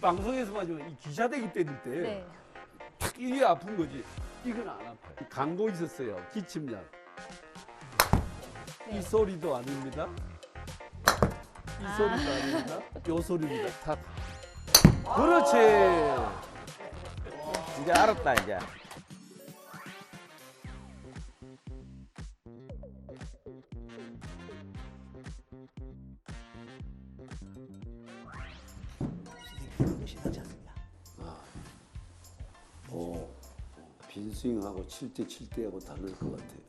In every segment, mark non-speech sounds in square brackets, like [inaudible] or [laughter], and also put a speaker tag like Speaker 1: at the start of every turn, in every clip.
Speaker 1: 방송에서만 지이 기자대기 때릴 때
Speaker 2: 네.
Speaker 1: 탁 이게 아픈 거지. 이건 안 아파요. 광고 있었어요. 기침약.
Speaker 2: 네.
Speaker 1: 이 소리도 아닙니다. 이
Speaker 2: 아.
Speaker 1: 소리도 아닙니다. 요 소리입니다. 탁. 그렇지.
Speaker 3: 이제 알았다 이제.
Speaker 1: 빈스윙하고 칠 때 칠 때하고 다를 것 같아요.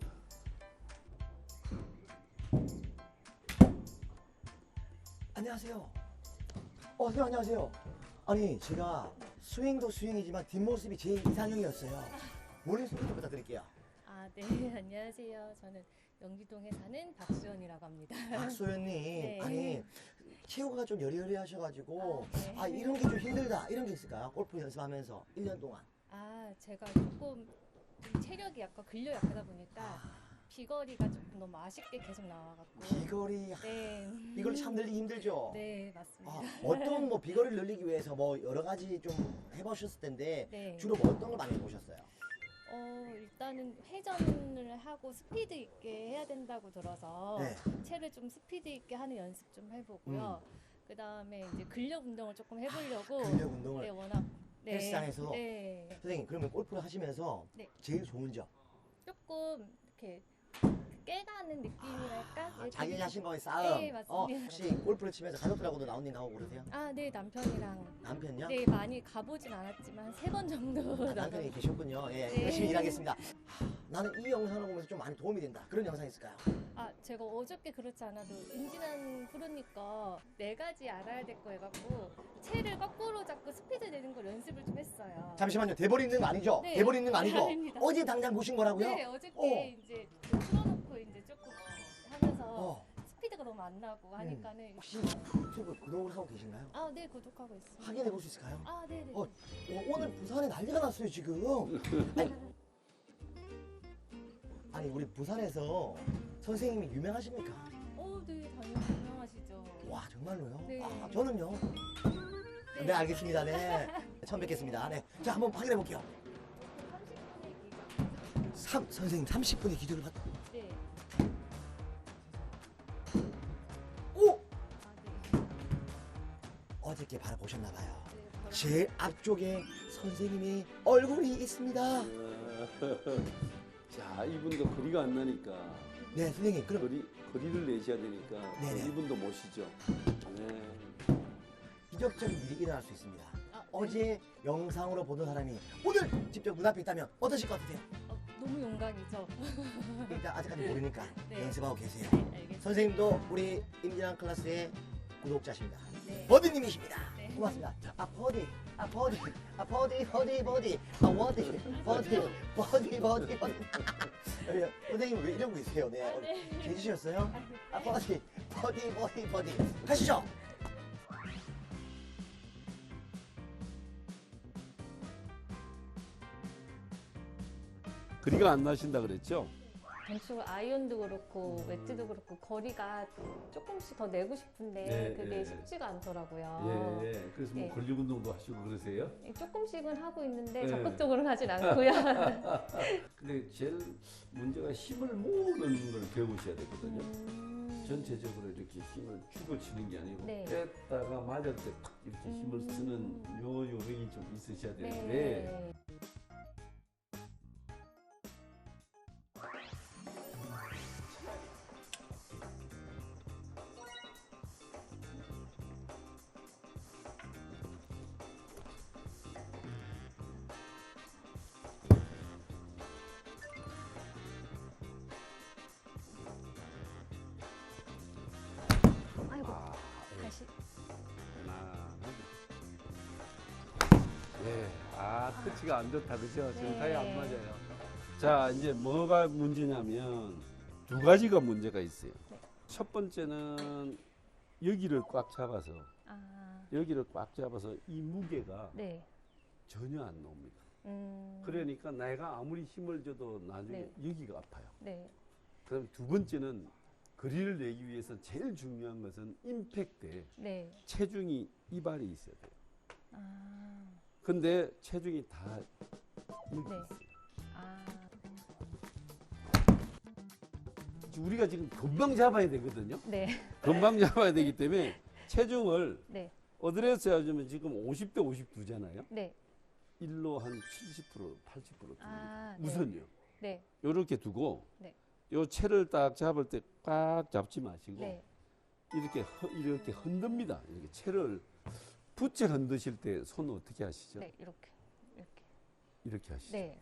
Speaker 4: 안녕하세요. 어, 선생님 안녕하세요. 아니 제가 스윙도 스윙이지만 뒷모습이 제일 이상형이었어요. 모닝 스윙 좀 부탁드릴게요.
Speaker 2: 아, 네. [laughs] 안녕하세요. 저는 영기동에 사는 박수연이라고 합니다.
Speaker 4: 박소연님, [laughs]
Speaker 2: 네.
Speaker 4: 아니 체구가 좀 여리여리하셔가지고
Speaker 2: 아, 네.
Speaker 4: 아 이런 게 좀 힘들다 이런 게 있을까요? 골프 연습하면서 1년 동안.
Speaker 2: 아, 제가 조금 좀 체력이 약간 근력 약하다 보니까
Speaker 4: 아,
Speaker 2: 비거리가 조금 너무 아쉽게 계속 나와갖고.
Speaker 4: 비거리
Speaker 2: 네.
Speaker 4: 비거리 참 늘리기 힘들죠.
Speaker 2: 네, 맞습니다.
Speaker 4: 아, 어떤 뭐 비거리를 늘리기 위해서 뭐 여러 가지 좀 해보셨을 텐데
Speaker 2: 네.
Speaker 4: 주로 뭐 어떤 걸 많이 해보셨어요?
Speaker 2: 어, 일단은 회전을 하고 스피드 있게 해야 된다고 들어서
Speaker 4: 네.
Speaker 2: 채를 좀 스피드 있게 하는 연습 좀 해보고요.
Speaker 4: 음.
Speaker 2: 그 다음에 이제 근력 운동을 조금 해보려고.
Speaker 4: 근력 운동을
Speaker 2: 네, 워낙. 네.
Speaker 4: 헬스장에서?
Speaker 2: 네.
Speaker 4: 선생님 그러면 골프를 하시면서
Speaker 2: 네.
Speaker 4: 제일 좋은 점
Speaker 2: 조금 이렇게 깨가는 느낌이랄까?
Speaker 4: 아,
Speaker 2: 예,
Speaker 4: 자기
Speaker 2: 되게-
Speaker 4: 자신과의 싸움.
Speaker 2: 네, 맞습니다.
Speaker 4: 어, 혹시 골프를 치면서 가족들하고도 라운딩 나오고 그러세요?
Speaker 2: 아, 네, 남편이랑.
Speaker 4: 남편요?
Speaker 2: 네, 많이 가보진 않았지만 세 번 정도
Speaker 4: 아. 남편이 계셨군요. 예,
Speaker 2: 네.
Speaker 4: 열심히 일하겠습니다. 하, [laughs] 나는 이 영상을 보면서 좀 많이 도움이 된다. 그런 영상 있을까요?
Speaker 2: 아, 제가 어저께 그렇지 않아도 임진한 프로니까 네 가지 알아야 될 거 해갖고 채를 거꾸로 잡고 스피드 내는 걸 연습을 좀 했어요.
Speaker 4: 잠시만요. 대본 있는 거 아니죠?
Speaker 2: 네.
Speaker 4: 대본 있는 거 아니죠?
Speaker 2: 아닙니다.
Speaker 4: 어제 당장 보신 거라고요?
Speaker 2: 네, 어저께
Speaker 4: 어.
Speaker 2: 이제 좀 틀어놓고 이제 조금 하면서
Speaker 4: 어.
Speaker 2: 스피드가 너무 안 나고 하니까는
Speaker 4: 혹시 유튜브 구독을 하고 계신가요?
Speaker 2: 아, 네, 구독하고 있습니다.
Speaker 4: 확인해 볼 수 있을까요?
Speaker 2: 아, 네, 네.
Speaker 4: 어, 어, 오늘 부산에 난리가 났어요 지금. 아니, [laughs] 아니 우리 부산에서 선생님이 유명하십니까?
Speaker 2: 어, 네, 당연히 유명하시죠.
Speaker 4: 와 정말로요?
Speaker 2: 네.
Speaker 4: 아 저는요. 네 알겠습니다. 네 처음 뵙겠습니다. 네. 자 한번 확인해 볼게요.
Speaker 2: 30분의 기간.
Speaker 4: 삼 선생님 30분의 기준을 받.
Speaker 2: 네.
Speaker 4: 오
Speaker 2: 아, 네.
Speaker 4: 어저께 바라보셨나 봐요.
Speaker 2: 네, 바로-
Speaker 4: 제 앞쪽에 선생님의 얼굴이 있습니다. [laughs]
Speaker 1: 자, 이분도 거리가 안 나니까
Speaker 4: 네 선생님 그럼
Speaker 1: 거리 거리를 내셔야 되니까
Speaker 4: 네네.
Speaker 1: 이분도 모시죠. 네.
Speaker 4: 기적적인 일이 일어날 수 있습니다.
Speaker 2: 아, 네.
Speaker 4: 어제 영상으로 보던 사람이 오늘 직접 눈앞에 있다면 어떠실 것 같으세요?
Speaker 2: 어, 너무 영광이죠.
Speaker 4: 일단 아직까지 모르니까 [laughs]
Speaker 2: 네.
Speaker 4: 연습하고 계세요.
Speaker 2: 네, 알겠습니다.
Speaker 4: 선생님도 우리 임진환 클래스의 구독자십니다.
Speaker 2: 네.
Speaker 4: 버디님이십니다.
Speaker 2: 네.
Speaker 4: 고맙습니다. 아 버디, 아 버디, 아 버디, 버디, 버디, 아 워디, 버디, 버디, 버디, 버디. 예, 선생님 왜 이러고 계세요? 네, 어, 계시셨어요? 아 버디, 버디, 버디, 버디. 가시죠.
Speaker 1: 거리가 안 나신다 그랬죠?
Speaker 2: 단축 아이언도 그렇고 웨지도 그렇고 거리가 조금씩 더 내고 싶은데
Speaker 1: 네,
Speaker 2: 그게
Speaker 1: 예.
Speaker 2: 쉽지가 않더라고요.
Speaker 1: 예, 예. 그래서 뭐
Speaker 2: 네.
Speaker 1: 근력 운동도 하시고 그러세요?
Speaker 2: 조금씩은 하고 있는데
Speaker 1: 네.
Speaker 2: 적극적으로는 하진 [laughs] 않고요. [laughs]
Speaker 1: 근데 제일 문제가 힘을 모으는 걸 배우셔야 되거든요.
Speaker 2: 음.
Speaker 1: 전체적으로 이렇게 힘을 주고 치는 게 아니고
Speaker 2: 네.
Speaker 1: 뺐다가 맞을 때 탁 이렇게 힘을
Speaker 2: 음.
Speaker 1: 쓰는 요 요령이 좀 있으셔야 되는데
Speaker 2: 네. 아
Speaker 1: 터치가 안 좋다 그죠? 정타이 안
Speaker 2: 네.
Speaker 1: 맞아요. 자 이제 뭐가 문제냐면 두 가지가 문제가 있어요.
Speaker 2: 네.
Speaker 1: 첫 번째는 여기를 꽉 잡아서
Speaker 2: 아,
Speaker 1: 여기를 꽉 잡아서 이 무게가
Speaker 2: 네.
Speaker 1: 전혀 안 나옵니다.
Speaker 2: 음.
Speaker 1: 그러니까 내가 아무리 힘을 줘도 나중에
Speaker 2: 네.
Speaker 1: 여기가 아파요.
Speaker 2: 네.
Speaker 1: 그다음 두 번째는 거리를 내기 위해서 제일 중요한 것은 임팩트에
Speaker 2: 네.
Speaker 1: 체중이 이발이 있어야 돼요.
Speaker 2: 아.
Speaker 1: 근데 체중이 다 여기
Speaker 2: 네.
Speaker 1: 있어요.
Speaker 2: 아,
Speaker 1: 우리가 지금 금방 잡아야 되거든요.
Speaker 2: 네.
Speaker 1: 금방 [laughs] 잡아야 되기 때문에 체중을
Speaker 2: 네.
Speaker 1: 어드레스 하자면 지금 50대 52잖아요.
Speaker 2: 네.
Speaker 1: 일로 한 70% 80% 듭니다.
Speaker 2: 아, 네.
Speaker 1: 우선요.
Speaker 2: 네.
Speaker 1: 요렇게 두고
Speaker 2: 네.
Speaker 1: 요 채를 딱 잡을 때 꽉 잡지 마시고
Speaker 2: 네.
Speaker 1: 이렇게 허- 이렇게 흔듭니다. 이렇게 채를 부채 흔드실 때 손 어떻게 하시죠?
Speaker 2: 네. 이렇게. 이렇게.
Speaker 1: 이렇게 하시죠.
Speaker 2: 네.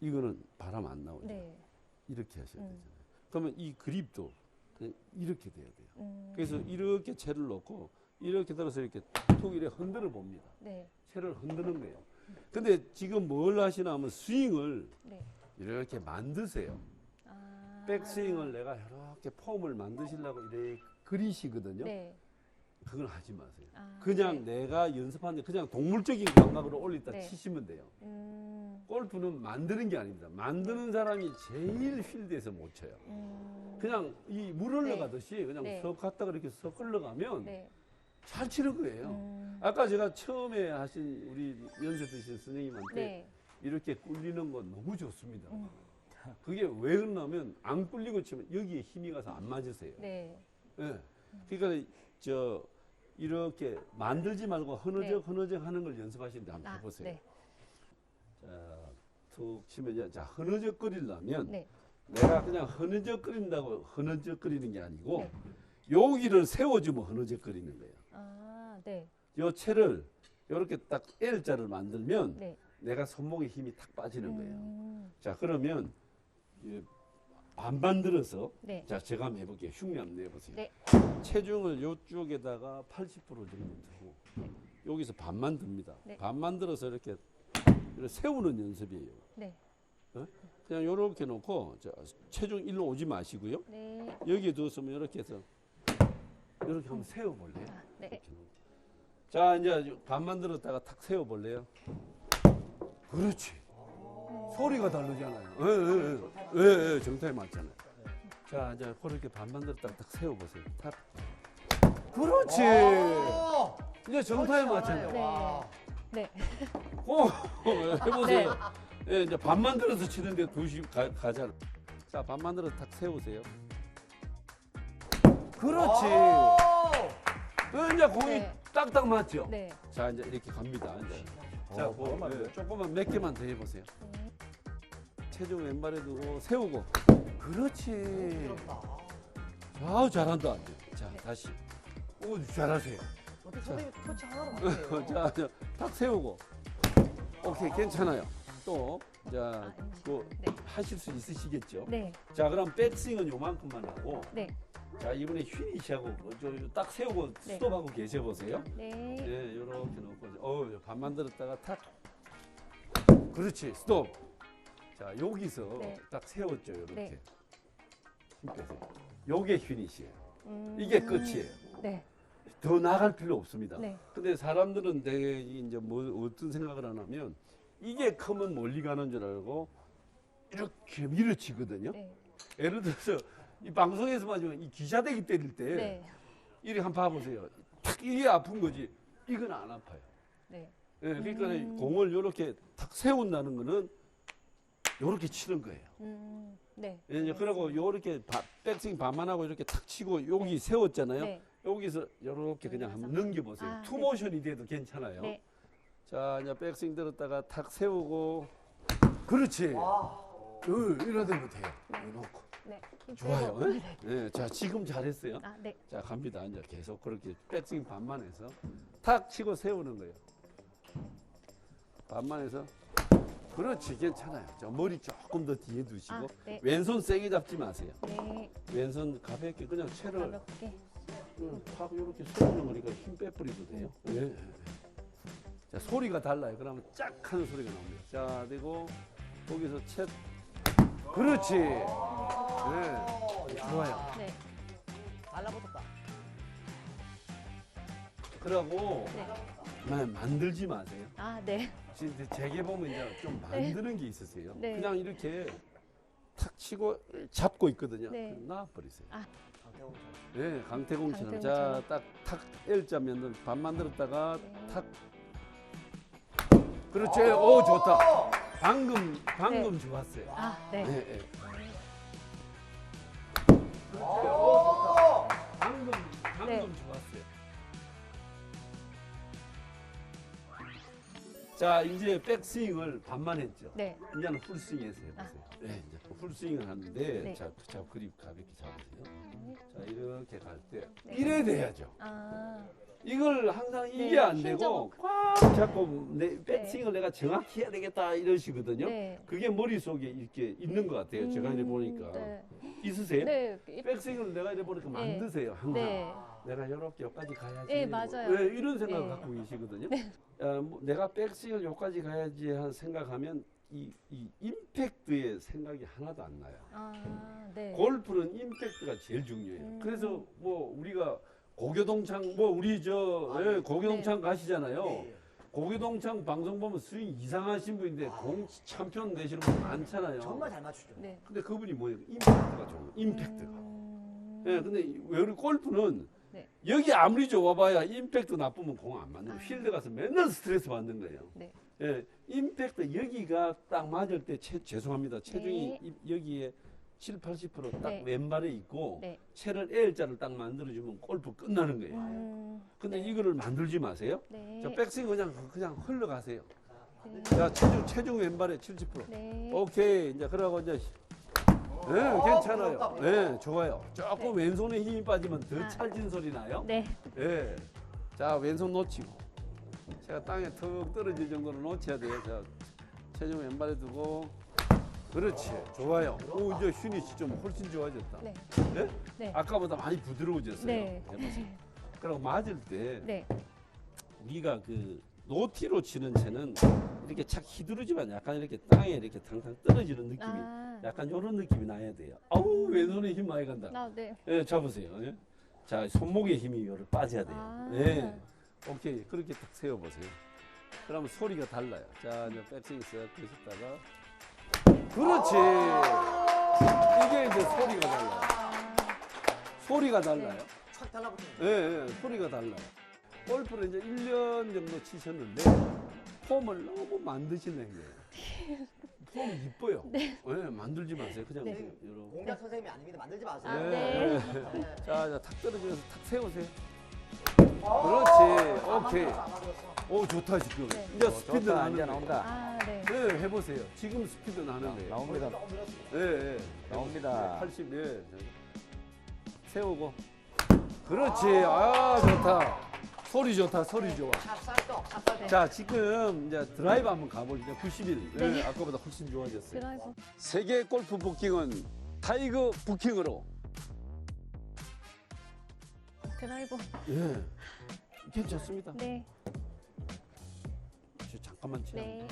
Speaker 1: 이거는 바람 안 나오죠.
Speaker 2: 네.
Speaker 1: 이렇게 하셔야
Speaker 2: 음.
Speaker 1: 되잖아요. 그러면 이 그립도 그냥 이렇게 돼야 돼요.
Speaker 2: 음.
Speaker 1: 그래서 이렇게 채를 놓고 이렇게 들어서 이렇게 툭 이렇게 흔들어 봅니다.
Speaker 2: 네.
Speaker 1: 채를 흔드는 거예요. 근데 지금 뭘 하시나 하면 스윙을
Speaker 2: 네.
Speaker 1: 이렇게 만드세요.
Speaker 2: 아.
Speaker 1: 백스윙을 내가 이렇게 폼을 만드시려고 이렇게 그리시거든요.
Speaker 2: 네.
Speaker 1: 그건 하지 마세요.
Speaker 2: 아,
Speaker 1: 그냥
Speaker 2: 네.
Speaker 1: 내가 연습하는데 그냥 동물적인 감각으로 올리다
Speaker 2: 네.
Speaker 1: 치시면 돼요.
Speaker 2: 음.
Speaker 1: 골프는 만드는 게 아닙니다. 만드는 사람이 제일 필드에서 못 쳐요.
Speaker 2: 음.
Speaker 1: 그냥 이 물 흘러가듯이 그냥
Speaker 2: 네.
Speaker 1: 석 갔다가 이렇게 석 흘러가면
Speaker 2: 네.
Speaker 1: 잘 치는 거예요.
Speaker 2: 음.
Speaker 1: 아까 제가 처음에 하신 우리 연습 드신 선생님한테
Speaker 2: 네.
Speaker 1: 이렇게 굴리는 건 너무 좋습니다.
Speaker 2: 음.
Speaker 1: 그게 왜 그러냐면 안 굴리고 치면 여기에 힘이 가서 안 맞으세요.
Speaker 2: 네.
Speaker 1: 예. 그러니까 저 이렇게 만들지 말고 흐느적 흐느적 하는 걸 연습하시는데 한번
Speaker 2: 아,
Speaker 1: 해보세요.
Speaker 2: 네.
Speaker 1: 자, 툭 치면 이제 자 흐느적 거리려면
Speaker 2: 네.
Speaker 1: 내가 그냥 흐느적 거린다고 흐느적 거리는 게 아니고
Speaker 2: 네.
Speaker 1: 여기를 세워주면 흐느적 거리는 거예요.
Speaker 2: 아, 네.
Speaker 1: 요 채를 이렇게 딱 L자를 만들면
Speaker 2: 네.
Speaker 1: 내가 손목에 힘이 탁 빠지는 거예요.
Speaker 2: 음.
Speaker 1: 자 그러면 이 반반 들어서
Speaker 2: 네.
Speaker 1: 자 제가 한번 해볼게요. 흉내 한번 내보세요.
Speaker 2: 네.
Speaker 1: 체중을 이쪽에다가 80% 정도 두고 여기서 반만 듭니다.
Speaker 2: 네.
Speaker 1: 반만 들어서 이렇게, 이렇게 세우는 연습이에요.
Speaker 2: 네.
Speaker 1: 그냥 이렇게 놓고 자, 체중 일로 오지 마시고요.
Speaker 2: 네.
Speaker 1: 여기에 두었으면 이렇게 해서 이렇게 한번 세워볼래요?
Speaker 2: 아, 네.
Speaker 1: 자 이제 반만 들었다가 탁 세워볼래요? 그렇지. 소리가 다르잖아요. 예, 예, 예. 예, 예, 정타에 맞잖아요. 자 이제 그렇게 반 만 들었다가 딱 세워보세요. 탁. 그렇지.
Speaker 4: 오!
Speaker 1: 이제 정타에 맞잖아요.
Speaker 2: 네.
Speaker 4: 와.
Speaker 2: 네.
Speaker 1: 어, 해보세요. 예, 이제 반 만 들어서 치는데 두시 가, 가잖아. 자, 반 만 들어서 탁 세우세요. 그렇지.
Speaker 4: 오!
Speaker 1: 어, 이제 공이
Speaker 2: 네.
Speaker 1: 딱딱 맞죠?
Speaker 2: 네.
Speaker 1: 자, 이제 이렇게 갑니다. 이제. 자,
Speaker 4: 어,
Speaker 1: 뭐,
Speaker 4: 잠깐만요.
Speaker 1: 예, 조금만 몇 개만 더 해보세요.
Speaker 2: 네.
Speaker 1: 체중 왼발에 두고 세우고. 그렇지. 아우, 잘한다. 자,
Speaker 2: 네.
Speaker 1: 다시. 오, 잘하세요.
Speaker 4: 어떻게 선생님 하나로 [laughs] 못해요?
Speaker 1: 자, 자, 탁 세우고. 오케이, 괜찮아요. 또, 자,
Speaker 2: 아,
Speaker 1: 그,
Speaker 2: 네.
Speaker 1: 하실 수 있으시겠죠?
Speaker 2: 네.
Speaker 1: 자, 그럼 백스윙은 요만큼만 하고,
Speaker 2: 네.
Speaker 1: 자, 이번에 휘니시하고, 저, 저, 딱 세우고
Speaker 2: 네.
Speaker 1: 스톱하고 계셔 보세요.
Speaker 2: 네.
Speaker 1: 예, 요렇게 놓고, 어, 반만 들었다가 탁. 그렇지, 스톱. 자, 여기서
Speaker 2: 네.
Speaker 1: 딱 세웠죠, 요렇게.
Speaker 2: 네.
Speaker 1: 힘 빼세요. 요게 휘니시예요.
Speaker 2: 음.
Speaker 1: 이게 끝이에요.
Speaker 2: 네.
Speaker 1: 더 나갈 필요 없습니다.
Speaker 2: 네.
Speaker 1: 근데 사람들은 되게 이제 뭐 어떤 생각을 하냐면 이게 크면 멀리 가는 줄 알고 이렇게 밀어치거든요.
Speaker 2: 네.
Speaker 1: 예를 들어서 이 방송에서만 지금 이 기자대기 때릴 때
Speaker 2: 네.
Speaker 1: 이렇게 한번 봐보세요. 탁 이게 아픈 거지. 이건 안 아파요.
Speaker 2: 네.
Speaker 1: 예, 그러니까
Speaker 2: 음.
Speaker 1: 공을 이렇게 탁 세운다는 거는 이렇게 치는 거예요.
Speaker 2: 음. 네.
Speaker 1: 예, 이제 그러고 이렇게 백스윙 반만 하고 이렇게 탁 치고 여기
Speaker 2: 네.
Speaker 1: 세웠잖아요.
Speaker 2: 네.
Speaker 1: 여기서 이렇게 그냥 한번 넘겨보세요.
Speaker 2: 아,
Speaker 1: 투
Speaker 2: 네.
Speaker 1: 모션이 돼도 괜찮아요.
Speaker 2: 네.
Speaker 1: 자, 이제 백스윙 들었다가 탁 세우고. 그렇지.
Speaker 4: 와.
Speaker 1: 응, 이러면 돼요. 이놓고.
Speaker 2: 네. 힘
Speaker 1: 좋아요. 예? 예, 자, 지금 잘했어요.
Speaker 2: 아, 네.
Speaker 1: 자, 갑니다. 이제 계속 그렇게 백스윙 반만 해서 탁 치고 세우는 거예요. 반만 해서. 그렇지, 괜찮아요. 자, 머리 조금 더 뒤에 두시고.
Speaker 2: 아, 네.
Speaker 1: 왼손 세게 잡지 마세요.
Speaker 2: 네.
Speaker 1: 왼손 가볍게 그냥 채를
Speaker 2: 가볍게.
Speaker 1: 응, 탁 이렇게 세우는 거니까 힘 빼버리도 돼요. 예. 자, 소리가 달라요. 그러면 짝 하는 소리가 나옵니다. 자, 그리고 거기서 채. 그렇지. 예. 좋아요.
Speaker 2: 네.
Speaker 4: 달라붙었다.
Speaker 1: 그러고
Speaker 2: 네.
Speaker 1: 마- 만들지 마세요.
Speaker 2: 아, 네.
Speaker 1: 진짜 제게 보면 이제 좀 만드는 게 있으세요.
Speaker 2: 네.
Speaker 1: 그냥 이렇게 탁 치고 잡고 있거든요.
Speaker 2: 네.
Speaker 1: 놔버리세요.
Speaker 4: 강태공
Speaker 1: 네, 강태공처럼.
Speaker 2: 강태공처럼.
Speaker 1: 자, 딱 탁 L자 면을 반 만들었다가
Speaker 2: 네.
Speaker 1: 탁 그렇지. 오, 좋다. 방금, 방금 좋았어요.
Speaker 2: 아, 네.
Speaker 1: 예, 예.
Speaker 4: 오,
Speaker 1: 방금, 방금
Speaker 2: 네.
Speaker 1: 좋았어요. 자, 이제 백스윙을 반만 했죠.
Speaker 2: 네.
Speaker 1: 이제는 풀스윙에서 해보세요. 네, 이제 풀스윙을 하는데,
Speaker 2: 네.
Speaker 1: 자, 자, 그립 가볍게 잡으세요. 자, 이렇게 갈 때,
Speaker 2: 네.
Speaker 1: 이래 돼야죠.
Speaker 2: 아,
Speaker 1: 이걸 항상 이게
Speaker 2: 네, 안힘
Speaker 1: 되고,
Speaker 2: 좀-
Speaker 1: 꽉 잡고, 내 백스윙을 내가 정확히 해야 되겠다, 이러시거든요.
Speaker 2: 네.
Speaker 1: 그게 머릿속에 이렇게 있는 것 같아요. 제가 이제
Speaker 2: 음,
Speaker 1: 보니까.
Speaker 2: 네.
Speaker 1: 있으세요?
Speaker 2: 네. 이-
Speaker 1: 백스윙을 내가 이래 보니까
Speaker 2: 네.
Speaker 1: 만드세요. 항상.
Speaker 2: 네.
Speaker 1: 내가 이렇게 여기까지 가야지.
Speaker 2: 네, 맞아요.
Speaker 1: 네, 이런 생각을 [laughs]
Speaker 2: 네.
Speaker 1: 갖고 계시거든요. 어, 뭐 내가 백스윙을 여기까지 가야지 한 생각하면 이, 이 임팩트의 생각이 하나도 안 나요.
Speaker 2: 아, 네.
Speaker 1: 골프는 임팩트가 제일 중요해요.
Speaker 2: 음.
Speaker 1: 그래서 뭐 우리가 고교동창 뭐 우리 저
Speaker 4: 아,
Speaker 1: 예,
Speaker 4: 네.
Speaker 1: 고교동창 가시잖아요.
Speaker 4: 네.
Speaker 1: 고교동창 방송 보면 스윙 이상하신 분인데 공 챔피언 되시는 분 많잖아요.
Speaker 4: 정말 잘 맞추죠.
Speaker 2: 네.
Speaker 1: 근데 그분이 뭐예요? 임팩트가 좋은 거예요. 임팩트가.
Speaker 2: 음,
Speaker 1: 예, 근데 이- 왜 우리 골프는
Speaker 2: 네.
Speaker 1: 여기 아무리 좋아봐야 임팩트 나쁘면 공 안 맞는.
Speaker 2: 아.
Speaker 1: 필드 가서 맨날 스트레스 받는 거예요.
Speaker 2: 네.
Speaker 1: 예, 임팩트 여기가 딱 맞을 때 체, 죄송합니다. 체중이
Speaker 2: 네.
Speaker 1: 이- 여기에 7, 80%딱
Speaker 2: 네.
Speaker 1: 왼발에 있고
Speaker 2: 네.
Speaker 1: 채를 L자를 딱 만들어주면 골프 끝나는 거예요.
Speaker 2: 음,
Speaker 1: 근데 이거를 만들지 마세요.
Speaker 2: 네.
Speaker 1: 저 백스윙 그냥 그냥 흘러가세요.
Speaker 2: 네.
Speaker 1: 자 체중 체중 왼발에 70%.
Speaker 2: 네.
Speaker 1: 오케이 이제 그러고 이제 네, 괜찮아요. 네, 좋아요. 조금 왼손에 힘이 빠지면 더
Speaker 2: 아.
Speaker 1: 찰진 소리 나요.
Speaker 2: 네.
Speaker 1: 예. 자, 왼손 놓치고. 제가 땅에 턱 떨어질 정도로 놓쳐야 돼요. 자, 체중 왼발에 두고. 그렇지. 좋아요. 오, 이제 슈니치 좀 훨씬 좋아졌다.
Speaker 2: 네.
Speaker 1: 예?
Speaker 2: 네.
Speaker 1: 아까보다 많이 부드러워졌어요.
Speaker 2: 네.
Speaker 1: 해보세요. 그리고 맞을 때
Speaker 2: 네.
Speaker 1: 우리가 그 노티로 치는 채는 이렇게 착 휘두르지만 약간 이렇게 땅에 이렇게 탕탕 떨어지는 느낌이
Speaker 2: 아,
Speaker 1: 약간 이런 느낌이 나야 돼요. 아우 왼손에 힘 많이 간다.
Speaker 2: 나, 네.
Speaker 1: 예, 잡으세요. 예. 자, 손목에 힘이 요를 빠져야 돼요.
Speaker 2: 아.
Speaker 1: 예. 오케이. 그렇게 딱 세워 보세요. 그러면 소리가 달라요. 자, 이제 백스윙 쓱 하셨다가 그렇지. 이게 이제 소리가 달라요. 소리가 달라요.
Speaker 4: 착 달라붙는
Speaker 1: 예, 예, 소리가 달라요. 골프를 이제 1년 정도 치셨는데 폼을 너무 만드시는 거예요. 폼 이뻐요. 네. 만들지 마세요. 그냥
Speaker 2: 네.
Speaker 1: 이렇게.
Speaker 4: 공략 선생님이 아닙니다. 만들지 마세요.
Speaker 2: 아,
Speaker 1: 네.
Speaker 2: 네.
Speaker 4: 네.
Speaker 1: 자, 자, 탁 떨어지면서 탁 세우세요.
Speaker 4: 어,
Speaker 1: 그렇지.
Speaker 4: 아,
Speaker 1: 오케이. 오, 좋다, 지금.
Speaker 2: 네.
Speaker 1: 이제
Speaker 3: 어,
Speaker 1: 스피드
Speaker 3: 좋다, 이제
Speaker 1: 거예요.
Speaker 3: 나온다.
Speaker 2: 아, 네.
Speaker 1: 네, 해보세요. 지금 스피드 나는 거예요.
Speaker 3: 나옵니다.
Speaker 4: 어.
Speaker 1: 예, 예.
Speaker 3: 나옵니다.
Speaker 1: 80, 예. 세우고. 그렇지. 아, 좋다. 소리 좋다, 소리 좋아.
Speaker 4: 찹쌀떡, 찹쌀떡.
Speaker 1: 자, 지금 이제 드라이브 한번 가보시죠. 91. 네,
Speaker 2: 네.
Speaker 1: 아까보다 훨씬 좋아졌어요.
Speaker 2: 드라이브.
Speaker 1: 세계 골프 부킹은 타이거 부킹으로.
Speaker 2: 드라이브.
Speaker 1: 예. 괜찮습니다.
Speaker 2: 네.
Speaker 1: 저 잠깐만 치워.
Speaker 2: 네.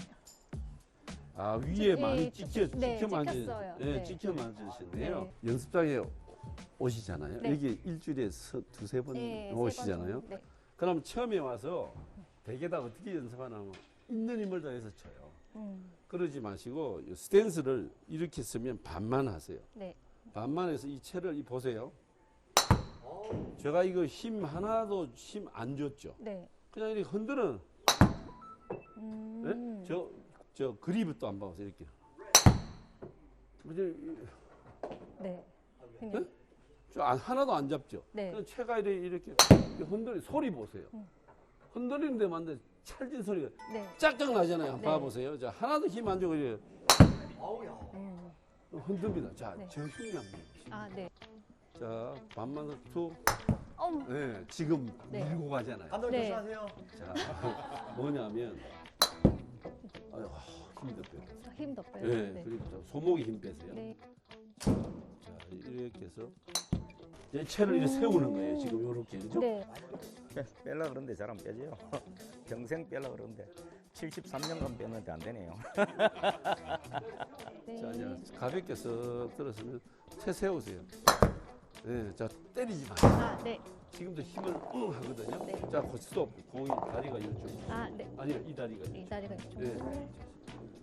Speaker 1: 아 위에
Speaker 2: 네,
Speaker 1: 많이
Speaker 2: 좀-
Speaker 1: 찍혀
Speaker 2: 네,
Speaker 1: 찍혀 맞으
Speaker 2: 찍혔어요.
Speaker 1: 네,
Speaker 2: 네.
Speaker 1: 찍혀 맞으시네요.
Speaker 2: 네.
Speaker 1: 연습장에 오시잖아요.
Speaker 2: 네.
Speaker 1: 여기 일주일에 서- 두세 번
Speaker 2: 네. 세
Speaker 1: 오시잖아요.
Speaker 2: 번. 네.
Speaker 1: 그럼 처음에 와서 대개다 어떻게 연습하냐면 있는 힘을 다해서 쳐요.
Speaker 2: 음.
Speaker 1: 그러지 마시고 이 스탠스를 이렇게 쓰면 반만 하세요.
Speaker 2: 네.
Speaker 1: 반만 해서 이 채를 이 보세요. 제가 이거 힘 하나도 힘 안 줬죠.
Speaker 2: 네.
Speaker 1: 그냥 이렇게 흔드는
Speaker 2: 음.
Speaker 1: 네? 저, 저 그립을 또안 봐보세요. 이렇게. 이제
Speaker 2: 네.
Speaker 1: 저 안- 하나도 안 잡죠.
Speaker 2: 네.
Speaker 1: 채가 이렇게, 이렇게 흔들리 소리 보세요.
Speaker 2: 음.
Speaker 1: 흔들리는 데만 데 찰진 소리가
Speaker 2: 네.
Speaker 1: 짝짝 나잖아요.
Speaker 2: 네.
Speaker 1: 봐보세요. 자, 하나도 힘 안 주고 이렇게
Speaker 4: 어우야.
Speaker 2: 음.
Speaker 1: 흔듭니다. 자,
Speaker 2: 네.
Speaker 1: 저 힘이 안 돼요.
Speaker 2: 아, 네.
Speaker 1: 자, 반만 더 툭.
Speaker 2: 어머.
Speaker 1: 네, 지금
Speaker 2: 네.
Speaker 1: 밀고 가잖아요.
Speaker 4: 감독님
Speaker 2: 네.
Speaker 4: 조심하세요.
Speaker 1: 자, [laughs] 뭐냐면, 아유, 힘이 더 빼요.
Speaker 2: 힘더 빼요.
Speaker 1: 네,
Speaker 2: 네.
Speaker 1: 그리고 저 소목에 힘 빼세요.
Speaker 2: 네.
Speaker 1: 자, 이렇게 해서 이제 채를 이렇게 세우는 거예요. 지금 이렇게 그죠?
Speaker 2: 네. [laughs]
Speaker 3: 빼려 그러는데 잘 안 빼져요. 평생 빼려 그러는데 73년간 뺐는데 안 되네요.
Speaker 2: 네. [laughs]
Speaker 1: 자, 이제 가볍게 쓱 들었으면 채 세우세요. 네, 자 때리지 마.
Speaker 2: 아, 네.
Speaker 1: 지금도 힘을 응 하거든요.
Speaker 2: 네.
Speaker 1: 자, 곧 스톱. 공이 다리가 이쪽.
Speaker 2: 아, 네.
Speaker 1: 아니요, 이 다리가 이쪽.
Speaker 2: 이 다리가 이쪽.
Speaker 1: 네.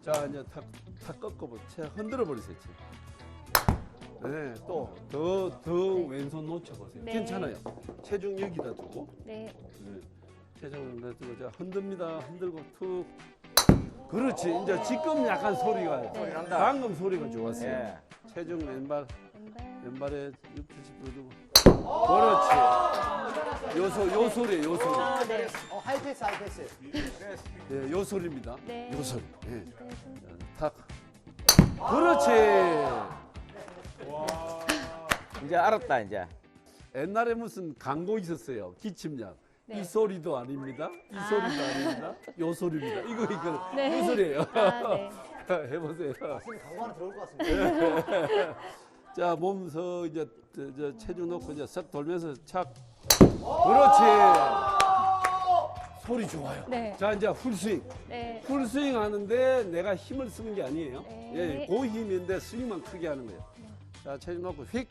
Speaker 1: 자, 이제 탁, 탁 꺾어버, 채 흔들어 버리세요. 채. 네, 또 더더
Speaker 2: 네.
Speaker 1: 왼손 놓쳐보세요.
Speaker 2: 네.
Speaker 1: 괜찮아요. 체중 여기다 두고.
Speaker 2: 네.
Speaker 1: 네. 체중을 여기다 두고 자 흔듭니다. 흔들고 툭. 그렇지. 이제 지금 약간 소리가
Speaker 2: 네.
Speaker 3: 난다.
Speaker 1: 방금 소리가 좋았어요.
Speaker 3: 예.
Speaker 1: 체중 왼발
Speaker 2: 왼발.
Speaker 1: 왼발에 6, 70% 두고. 그렇지. 요 소 요 소리 요 소리.
Speaker 2: 아, 네.
Speaker 4: 어, 하이패스, 하이패스.
Speaker 1: 예, 요 소리입니다.
Speaker 2: 네.
Speaker 1: 요 소리. 예.
Speaker 2: 네, 손-
Speaker 1: 탁. 그렇지.
Speaker 3: 이제 알았다 이제.
Speaker 1: 옛날에 무슨 광고 있었어요. 기침약.
Speaker 2: 네.
Speaker 1: 이 소리도 아닙니다. 이 소리도 아닙니다. 요 소리입니다. 이거 이거
Speaker 2: 네.
Speaker 1: 요 소리예요.
Speaker 2: 아, 네. [laughs]
Speaker 1: 해보세요.
Speaker 4: 선생님 광고 하나 들어올 것 같습니다. [laughs]
Speaker 1: 자, 몸서 이제 저, 저 체중 놓고 이제 싹 돌면서 착. 그렇지. 소리 좋아요.
Speaker 2: 네.
Speaker 1: 자, 이제 풀스윙.
Speaker 2: 네.
Speaker 1: 풀스윙 하는데 내가 힘을 쓰는 게 아니에요.
Speaker 2: 네.
Speaker 1: 예, 그 힘인데 스윙만 크게 하는 거예요. 자, 체중 놓고 휙.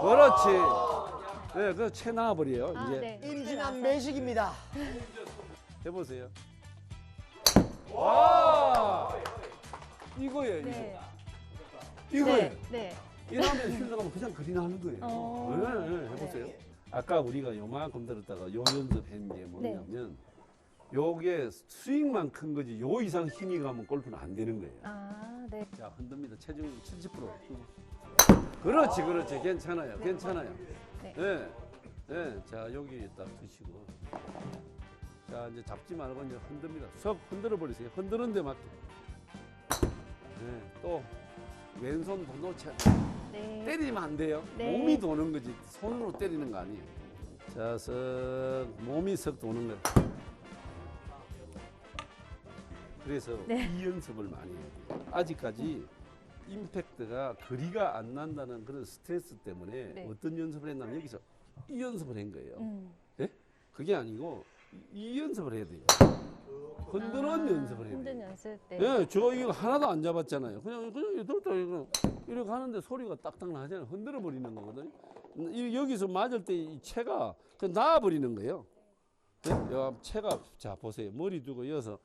Speaker 1: 그렇지. 네, 그채 나와버려요.
Speaker 2: 아,
Speaker 1: 이제
Speaker 2: 네.
Speaker 4: 임진한 매식입니다.
Speaker 1: 해보세요. 와! 이거예요, 이거.
Speaker 2: 네.
Speaker 1: 이거예요.
Speaker 2: 네. 네.
Speaker 1: 이러면 힐러가면 그냥 그리나 하는 거예요.
Speaker 2: 어.
Speaker 1: 네, 네, 해보세요. 아까 우리가 요만큼 들었다가 요 연습한 게 뭐냐면 요게 스윙만 큰 거지 요 이상 힘이 가면 골프는 안 되는 거예요.
Speaker 2: 아, 네.
Speaker 1: 자, 흔듭니다. 체중 70%. 그렇지, 그렇지. 괜찮아요. 괜찮아요.
Speaker 2: 네.
Speaker 1: 네. 네. 자, 여기 딱 드시고. 자, 이제 잡지 말고 이제 흔듭니다. 석 흔들어 버리세요. 흔드는 데 맞게. 네. 또 왼손 도 놓지
Speaker 2: 네.
Speaker 1: 때리면 안 돼요.
Speaker 2: 네.
Speaker 1: 몸이 도는 거지 손으로 때리는 거 아니에요. 자, 석 몸이 석 도는 거. 그래서
Speaker 2: 네.
Speaker 1: 이 연습을 많이 해요. 아직까지 임팩트가 거리가 안 난다는 그런 스트레스 때문에
Speaker 2: 네.
Speaker 1: 어떤 연습을 했냐면 여기서 이 연습을 한 거예요.
Speaker 2: 음.
Speaker 1: 그게 아니고 이, 이 연습을 해야 돼요. 흔드는
Speaker 2: 아,
Speaker 1: 연습을 해야
Speaker 2: 흔든
Speaker 1: 돼요.
Speaker 2: 연습 때.
Speaker 1: 예, 저 이거 하나도 안 잡았잖아요. 그냥 그냥 이렇다 이거 이렇게 하는데 소리가 딱딱 나잖아요. 흔들어 버리는 거거든요. 이- 여기서 맞을 때 이 채가 그 나와 버리는 거예요. 예? 요 채가 자 보세요. 머리 두고 이어서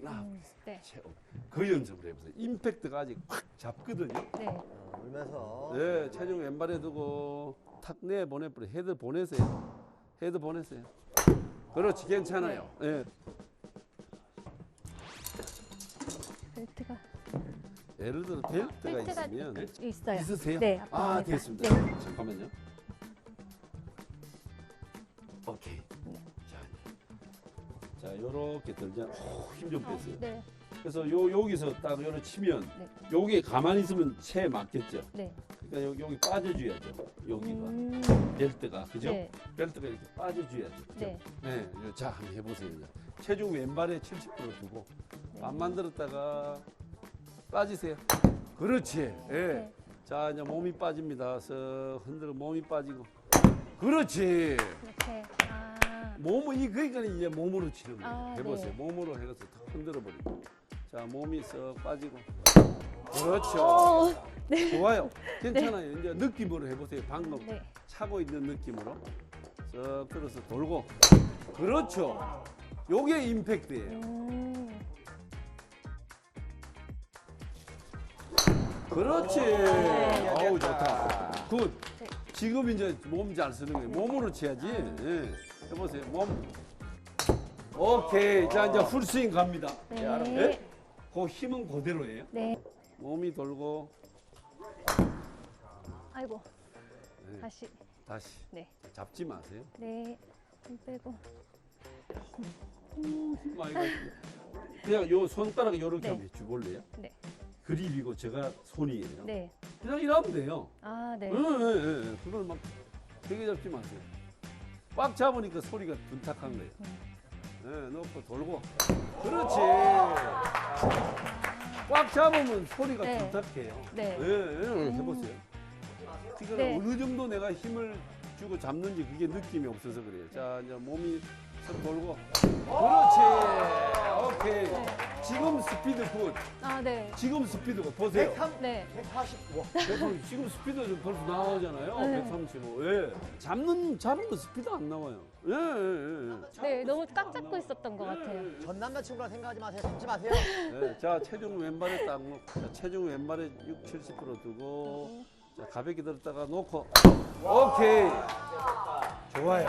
Speaker 1: 나
Speaker 2: 음, 네.
Speaker 1: 채. 그 연습을 해보세요. 임팩트가 아직 확 잡거든요.
Speaker 2: 네.
Speaker 4: 어, 울면서.
Speaker 1: 네, 체중 왼발에 두고 탁 내 보내버려. 헤드 보내세요. 헤드 보내세요. 그렇지, 괜찮아요. 예.
Speaker 2: 벨트가
Speaker 1: 예를 들어 벨트가
Speaker 2: 벨트가
Speaker 1: 있으면
Speaker 2: 있어요.
Speaker 1: 있으세요?
Speaker 2: 네,
Speaker 1: 아,
Speaker 2: 앞부분에다.
Speaker 1: 됐습니다.
Speaker 2: 네.
Speaker 1: 잠깐만요. 오케이.
Speaker 2: 네.
Speaker 1: 자, 자, 요렇게 들자. 힘좀 빼세요.
Speaker 2: 네.
Speaker 1: 그래서 요 여기서 딱 요렇게 치면
Speaker 2: 네.
Speaker 1: 여기 가만히 있으면 채 맞겠죠.
Speaker 2: 네.
Speaker 1: 그러니까 여기, 여기 빠져줘야죠. 여기가
Speaker 2: 음,
Speaker 1: 벨트가 그죠?
Speaker 2: 네.
Speaker 1: 벨트가 이렇게 빠져줘야죠. 그죠?
Speaker 2: 네.
Speaker 1: 네, 자 한번 해보세요. 이제. 체중 왼발에 70% 두고
Speaker 2: 네.
Speaker 1: 안 만들었다가 빠지세요. 그렇지. 예.
Speaker 2: 네.
Speaker 1: 자 이제 몸이 빠집니다. 서 흔들어 몸이 빠지고. 그렇지.
Speaker 2: 이렇게. 아.
Speaker 1: 몸은 이 그러니까 이제 몸으로 치는 거예요.
Speaker 2: 아,
Speaker 1: 해보세요.
Speaker 2: 네.
Speaker 1: 몸으로 해서 탁 흔들어 버리고. 자 몸이 썩 빠지고. 그렇죠.
Speaker 2: 오,
Speaker 1: 좋아요. [laughs] 괜찮아요. 이제 느낌으로 해보세요. 방금
Speaker 2: 네.
Speaker 1: 차고 있는 느낌으로 썩 들어서 돌고. 그렇죠. 요게 임팩트예요.
Speaker 2: 음,
Speaker 1: 그렇지.
Speaker 2: 네.
Speaker 1: 어우 좋다. 굿.
Speaker 2: 네.
Speaker 1: 지금 이제 몸 잘 쓰는 거예요. 몸으로 쳐야지. 예. 해보세요. 몸. 오케이. 자 이제 풀스윙 갑니다.
Speaker 2: 네.
Speaker 1: 그 힘은 그대로예요.
Speaker 2: 네.
Speaker 1: 몸이 돌고
Speaker 2: 아이고.
Speaker 1: 네.
Speaker 2: 다시.
Speaker 1: 다시
Speaker 2: 네.
Speaker 1: 잡지 마세요.
Speaker 2: 네. 힘 빼고.
Speaker 1: 힘 많이 가지고. 그냥 요 손가락 요렇게
Speaker 2: 네.
Speaker 1: 한번 해주볼래요?
Speaker 2: 네.
Speaker 1: 그립이고 제가 손이에요.
Speaker 2: 네.
Speaker 1: 그냥 이러면 돼요.
Speaker 2: 아, 네.
Speaker 1: 예, 예, 예. 그걸 막 되게 잡지 마세요. 꽉 잡으니까 소리가 둔탁한 거예요. 예, 놓고 돌고. 그렇지. 꽉 잡으면 소리가
Speaker 2: 네.
Speaker 1: 둔탁해요.
Speaker 2: 네.
Speaker 1: 예, 예, 해보세요. 지금
Speaker 2: 네.
Speaker 1: 어느 정도 내가 힘을 주고 잡는지 그게 느낌이 없어서 그래요. 자, 이제 몸이 좀 돌고. 그렇지. 오케이. 지금 스피드 굿.
Speaker 2: 아, 네.
Speaker 1: 지금 스피드가 보세요.
Speaker 4: 103,
Speaker 2: 네.
Speaker 4: 140. 와.
Speaker 1: 130, 지금 스피드 좀 벌써 나오잖아요.
Speaker 2: 네.
Speaker 1: 135. 예. 잡는 잡으면 스피드 안 나와요. 예, 예, 예.
Speaker 2: 네, 너무 꽉 잡고 있었던 것 같아요.
Speaker 4: 전 남자친구라 생각하지 마세요. 잡지 마세요.
Speaker 1: 예. 자, 체중 왼발에 딱 놓고, 자, 체중 왼발에 6, 70% 두고, 자, 가볍게 들었다가 놓고, 오케이. 좋아요.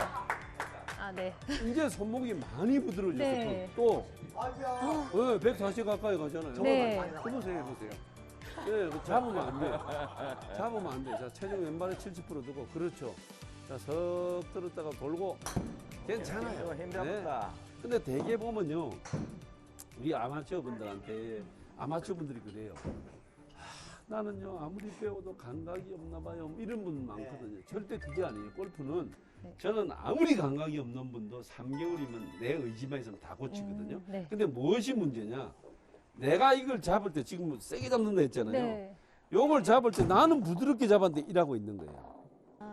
Speaker 2: 아, 네.
Speaker 1: 이제 손목이 많이 부드러워졌어.
Speaker 2: 네.
Speaker 1: 또
Speaker 4: 아이고야.
Speaker 1: 어, 140 가까이 가잖아요.
Speaker 2: 네.
Speaker 1: 해보세요, 해보세요. 예, 그 잡으면 안 돼요. 잡으면 안 돼. 자, 체중 왼발에 70% 두고, 그렇죠. 자, 석 들었다가 돌고, 괜찮아요.
Speaker 3: 힘들었다.
Speaker 1: 근데 대개 보면요, 우리 아마추어 분들한테, 아마추어 분들이 그래요. 하, 나는요, 아무리 배워도 감각이 없나 봐요. 이런 분 많거든요. 절대 그게 아니에요. 골프는
Speaker 2: 네.
Speaker 1: 저는 아무리 감각이 없는 분도 3개월이면 내 의지만 있으면 다 고치거든요.
Speaker 2: 음, 네.
Speaker 1: 근데 무엇이 문제냐? 내가 이걸 잡을 때 지금 뭐 세게 잡는다 했잖아요.
Speaker 2: 네.
Speaker 1: 요걸 잡을 때 나는 부드럽게 잡았는데 일하고 있는 거예요.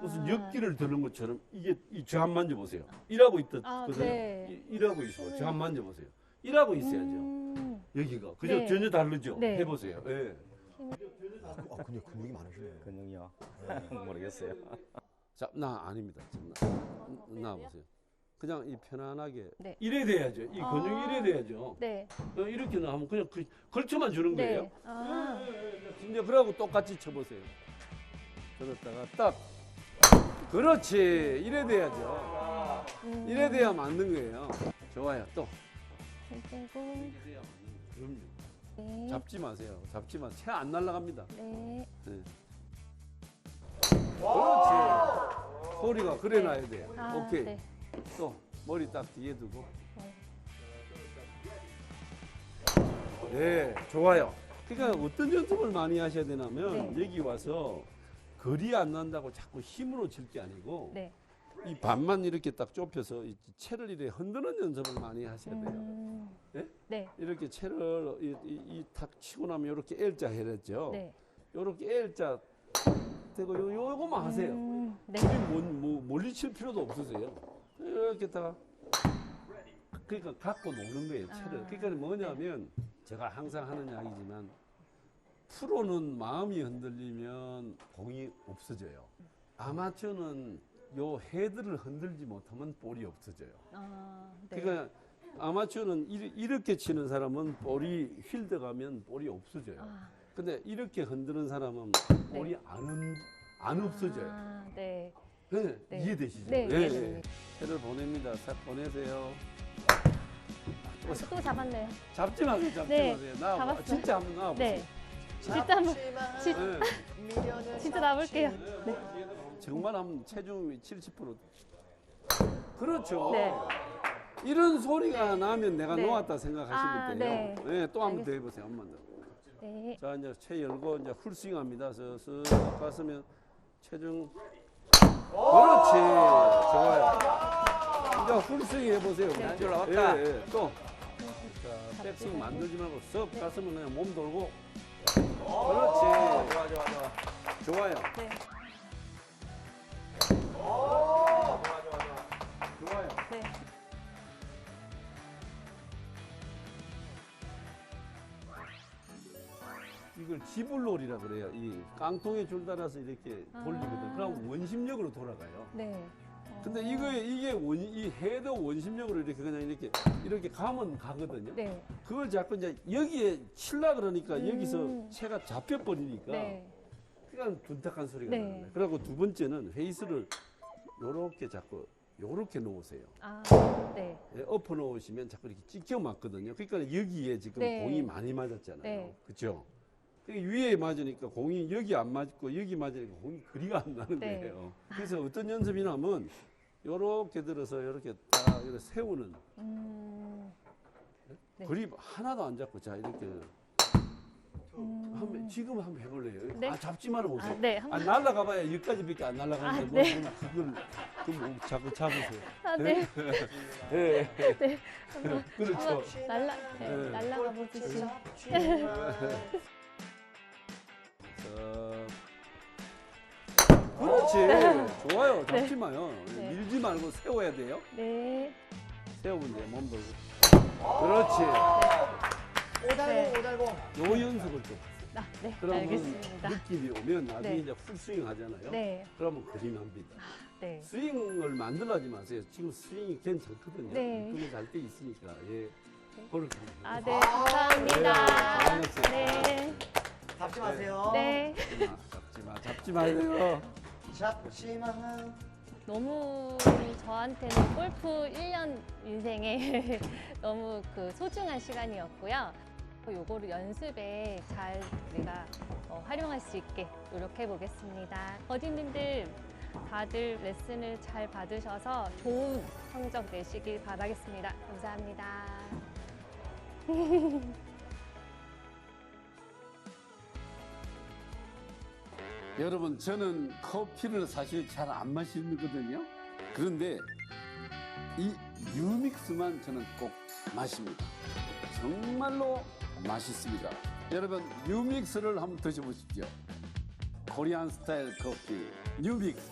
Speaker 1: 무슨
Speaker 2: 아.
Speaker 1: 역기를 드는 것처럼 이게 이저한 만져보세요. 일하고 있다.
Speaker 2: 아,
Speaker 1: 거든요.
Speaker 2: 네.
Speaker 1: 이- 일하고 있어. 저 한 만져보세요. 일하고 있어야죠.
Speaker 2: 음,
Speaker 1: 여기가. 그죠?
Speaker 2: 네.
Speaker 1: 전혀 다르죠?
Speaker 2: 네.
Speaker 1: 해보세요. 예.
Speaker 4: 아 근데 근육이 많으시네요.
Speaker 3: 근육이요? [laughs] 모르겠어요.
Speaker 1: 자, 나 아닙니다. 자, 나, 나 보세요. 그냥 이 편안하게
Speaker 2: 네.
Speaker 1: 이래 돼야죠. 이
Speaker 2: 아.
Speaker 1: 근육이 이래 돼야죠.
Speaker 2: 네.
Speaker 1: 어, 이렇게는 하면 그냥 그, 걸쳐만 주는 거예요.
Speaker 2: 네. 아,
Speaker 1: 이제 그러고 똑같이 쳐보세요. 들었다가 딱. 그렇지. 이래 돼야죠.
Speaker 2: 음,
Speaker 1: 이래 돼야 맞는 거예요. 좋아요. 또. 거예요. 그럼요.
Speaker 2: 네.
Speaker 1: 잡지 마세요. 잡지 마세요. 채 안 날아갑니다.
Speaker 2: 네.
Speaker 1: 네. 그렇지. 소리가 그래 놔야 돼요.
Speaker 2: 아,
Speaker 1: 오케이.
Speaker 2: 네.
Speaker 1: 또 머리 딱 뒤에 두고. 네, 좋아요. 그러니까 어떤 연습을 많이 하셔야 되냐면
Speaker 2: 네.
Speaker 1: 여기 와서 거리 안 난다고 자꾸 힘으로 칠 게 아니고
Speaker 2: 네.
Speaker 1: 이 반만 이렇게 딱 좁혀서 이 채를 이렇게 흔드는 연습을 많이 하셔야 돼요.
Speaker 2: 음,
Speaker 1: 네?
Speaker 2: 네.
Speaker 1: 이렇게 채를 이탁 치고 나면 이렇게 L자 해랬죠.
Speaker 2: 네.
Speaker 1: 이렇게 L자 되고 요, 요거만 하세요.
Speaker 2: 음, 네.
Speaker 1: 뭐, 뭐 멀리 칠 필요도 없으세요. 이렇게다가 그러니까 갖고 노는 거예요 채를.
Speaker 2: 아,
Speaker 1: 그러니까 뭐냐면 제가 항상 하는 이야기지만 프로는 마음이 흔들리면 공이 없어져요. 아마추어는 요 헤드를 흔들지 못하면 볼이 없어져요.
Speaker 2: 아, 네.
Speaker 1: 그러니까 아마추어는 이- 이렇게 치는 사람은 볼이 휠드 가면 볼이 없어져요.
Speaker 2: 아,
Speaker 1: 근데 이렇게 흔드는 사람은 볼이 안, 흔- 안 없어져요.
Speaker 2: 아, 네.
Speaker 1: 네,
Speaker 2: 네.
Speaker 1: 이해되시죠?
Speaker 2: 네,
Speaker 1: 예,
Speaker 2: 네,
Speaker 1: 예.
Speaker 2: 네.
Speaker 1: 해를 보냅니다. 사, 보내세요. 또 사-
Speaker 2: 또 잡았네요.
Speaker 1: 잡지 마세요, 잡지
Speaker 2: 네,
Speaker 1: 마세요. 나
Speaker 2: 잡았어요.
Speaker 1: 진짜 한번 나와 보세요.
Speaker 2: 네. 진짜 한번, 진-
Speaker 1: 네.
Speaker 2: 진짜 나볼게요.
Speaker 1: 정말 한번 체중이 70% 그렇죠.
Speaker 2: 네.
Speaker 1: 이런 소리가 나면 내가
Speaker 2: 네.
Speaker 1: 놓았다 생각하시면
Speaker 2: 아,
Speaker 1: 돼요.
Speaker 2: 네.
Speaker 1: 또한번 더 해보세요. 한번 더.
Speaker 2: 네.
Speaker 1: 자 이제 채 열고 이제 훌스윙합니다. 서서 가으면 체중 그렇지 좋아요. 이제 훌스윙 해보세요.
Speaker 2: 네.
Speaker 3: 안 올라왔다.
Speaker 1: 예, 예. 또 자, 백스윙 만들지 말고 썩 가으면 그냥 몸 돌고 그렇지
Speaker 3: 좋아, 좋아, 좋아.
Speaker 1: 좋아요.
Speaker 2: 네.
Speaker 1: 이걸 지불놀이라 그래요. 이 깡통에 줄 달아서 이렇게 돌리거든.
Speaker 2: 아.
Speaker 1: 그럼 원심력으로 돌아가요.
Speaker 2: 네.
Speaker 1: 근데 이거 이게 원, 이 헤드 원심력으로 이렇게 그냥 이렇게 이렇게 가면 가거든요.
Speaker 2: 네.
Speaker 1: 그걸 자꾸 이제 여기에 칠라 그러니까
Speaker 2: 음.
Speaker 1: 여기서 채가 잡혀 버리니까
Speaker 2: 네.
Speaker 1: 그냥 둔탁한 소리가
Speaker 2: 네.
Speaker 1: 나는 거예요. 그리고 두 번째는 페이스를 요렇게 자꾸 요렇게 놓으세요.
Speaker 2: 아, 네.
Speaker 1: 예, 엎어 놓으시면 자꾸 이렇게 찍혀 맞거든요. 그러니까 여기에 지금
Speaker 2: 네.
Speaker 1: 공이 많이 맞았잖아요.
Speaker 2: 네.
Speaker 1: 그렇죠? 위에 맞으니까 공이 여기 안 맞고 여기 맞으니까 공이 거리가 안 나는
Speaker 2: 네.
Speaker 1: 거예요. 그래서 어떤 연습이냐면 요렇게 들어서 요렇게 딱 이렇게 세우는
Speaker 2: 음, 네.
Speaker 1: 그립 하나도 안 잡고 자 이렇게
Speaker 2: 음.
Speaker 1: 한번 지금 한번 해볼래요?
Speaker 2: 네.
Speaker 1: 아 잡지 말아 보세요.
Speaker 2: 아, 네.
Speaker 1: 아,
Speaker 2: 한번.
Speaker 1: 날라가봐야 여기까지밖에 안 날라가는데
Speaker 2: 아,
Speaker 1: 뭐
Speaker 2: 네.
Speaker 1: 그걸 그걸 자꾸 잡으세요.
Speaker 2: 아, 네.
Speaker 1: 예,
Speaker 2: 네. 한번
Speaker 1: 그렇죠.
Speaker 2: 한번 날라, 네.
Speaker 1: 네.
Speaker 2: 날라가 보듯이.
Speaker 1: 그렇지. 좋아요. 잡지 마요.
Speaker 2: 네.
Speaker 1: 밀지 말고 세워야 돼요.
Speaker 2: 네.
Speaker 1: 세우면 돼요. 몸 돌고. 그렇지.
Speaker 4: 오달공 오달공.
Speaker 1: 요 연습을 좀.
Speaker 2: 아, 네.
Speaker 1: 그러면
Speaker 2: 알겠습니다.
Speaker 1: 느낌이 오면 나중에
Speaker 2: 네.
Speaker 1: 이제 풀스윙 하잖아요.
Speaker 2: 네.
Speaker 1: 그러면 그림합니다.
Speaker 2: 네.
Speaker 1: 스윙을 만들어하지 마세요. 지금 스윙이 괜찮거든요.
Speaker 2: 네.
Speaker 1: 느낌이 잘돼 있으니까. 예. 그렇게.
Speaker 2: 아, 네. 감사합니다.
Speaker 1: 네,
Speaker 2: 네.
Speaker 4: 잡지 마세요.
Speaker 2: 네.
Speaker 1: 잡지 마, 잡지 마, 잡지 마세요.
Speaker 4: 마.
Speaker 2: 너무 저한테는 골프 1년 인생에 [laughs] 너무 그 소중한 시간이었고요. 요거를 연습에 잘 내가 어, 활용할 수 있게 노력해 보겠습니다. 버디님들 다들 레슨을 잘 받으셔서 좋은 성적 내시길 바라겠습니다. 감사합니다. [laughs]
Speaker 1: 여러분 저는 커피를 사실 잘 안 마시거든요. 그런데 이 유믹스만 저는 꼭 마십니다. 정말로 맛있습니다. 여러분 유믹스를 한번 드셔보십시오. 코리안 스타일 커피 유믹스